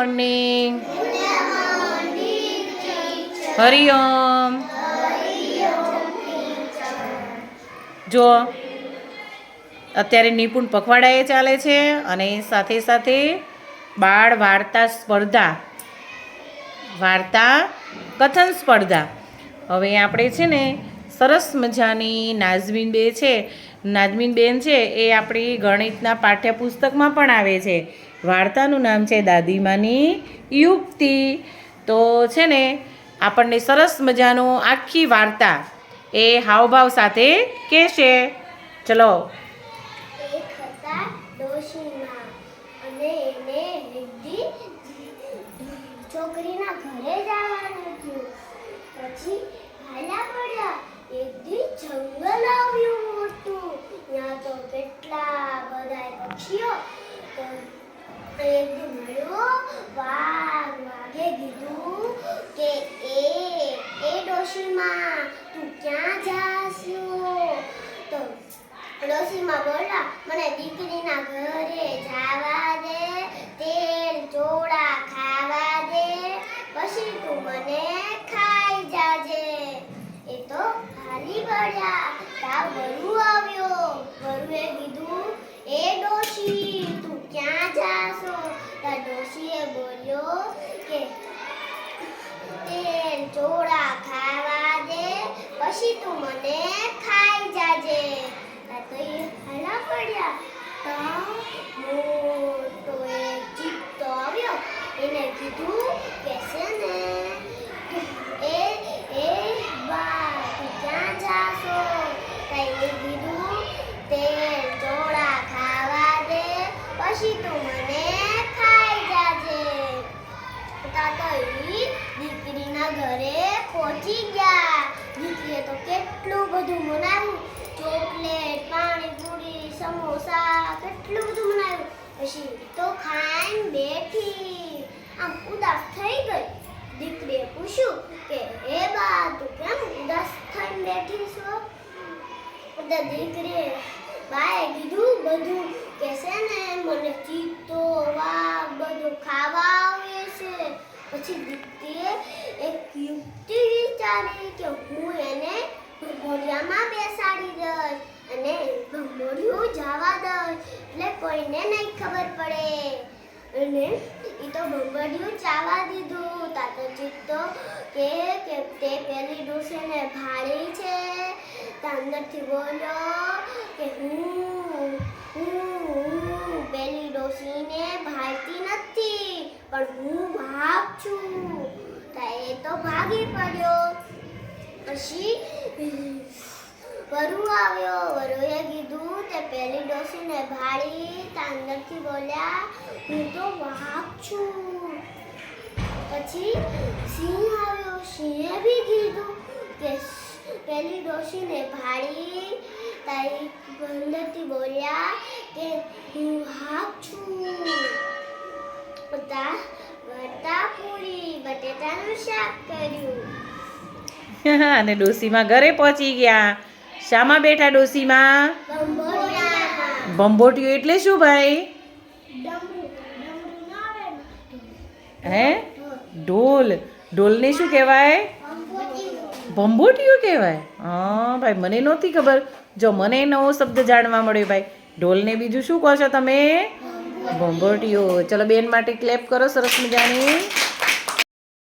Morning Hariom જો, અત્યારે નિપુણ પખવાડાએ ચાલે છે અને સાથે સાથે બાળ વાર્તા સ્પર્ધા, વાર્તા કથન સ્પર્ધા. હવે આપણે છે ને સરસ મજાની નાઝમીન બે છે. નાઝમીન બેન છે એ આપણી ગણિતના પાઠ્યપુસ્તકમાં પણ આવે છે. વાર્તાનું નામ છે દાદીમાની યુક્તિ. તો છે ને, આપણને સરસ મજાનું આખી વાર્તા એ હાવભાવ સાથે કહેશે. ચલો. છોકરીના ઘરે જવાનું થયું પછી મોટું ત્યાં તો કેટલા બધા પક્ષીઓ તો એક દી મળ્યો વાઘ વાઘે કીધું કે એ ડોશીમાં તું ક્યાં તો ડોશીમાં બોલા, મને દીકરીના ઘરે જવા દે, તેલ ચોળા ખાવા દે, પછી તું મને ખાઈ જાજે. એ તો હાલી પડ્યા. તા વરુ આવ્યો. વરુએ કીધું, એ ડોશી, તું ક્યાં જાશો? તા ડોશીએ બોલ્યો કે, તેલ ચોળા પછી તું મને ખાઈ જાજે. આ તો એ હલા પડ્યા. તો મોટો એક ચિત્તો આવ્યો. એને કીધું કે ને એ એ બા તું ક્યાં જાશો? તા કીધું તે ચોળા ખાવા દે પછી તું મને ખાઈ જાજે તાતોઈ દીકરીના ઘરે પહોંચી ગયા. દીકરીએ તો કેટલું બધું બનાવ્યું ચોકલેટ, પાણીપુરી, સમોસા, કેટલું બધું બનાવ્યું પછી તો ખાઈને બેઠી. આમ ઉદાસ થઈ ગઈ. દીકરીએ પૂછ્યું કે એ બા, તું કેમ ઉદાસ થઈને બેઠી છો? બધા દીકરીએ બાએ કીધું બધું કે છે ને, મને ચીતો, વાઘ બધું ખાવા આવે છે. પછી દીકરીએ એક યુક્તિ વિચારી કે હું એને ભમોડિયામાં બેસાડી દઈશ અને ભમોડિયું જવા દઈશ. એટલે કોઈને નહીં ખબર પડે. અને એ તો ભમોડિયું ચાવા દીધું. તાતો ચિત્તો કે તે પેલી ડોસીને ભાળી છે. તાંદરથી બોલ્યો કે હું હું હું પેલી ડોસીને ભાળતી નથી, પણ હું ભાગ છું. તા ભાગી પડ્યો. પછી વરુ આવ્યો. વરુએ કીધું તે પેલી ડોસીને ભાળી તાંદરથી બોલ્યા, હું તો વાઘ છું. પછી સિંહ આવ્યો. સિંહે બી કીધું કે પેલી ડોશીને ભાળી તારી અંદરથી બોલ્યા કે હું વાઘ છું. બધા પૂરી બટેટાનું શાક કર્યું. અને ડોસીમાં ઘરે પહોંચી ગયા. શામાં બેઠા ડોસીમાં? ભંભોટિયું એટલે શું ભાઈ? હે? ઢોલ. ઢોલને શું કહેવાય? ભંભોટિયું કહેવાય? હા ભાઈ મને નહોતી ખબર. જો મને નવો શબ્દ જાણવા મળ્યો ભાઈ. ઢોલને બીજું શું કહો છો તમે? ભંભોટિયું ચલો બેન માટે ક્લેપ કરો સરસ મજાની.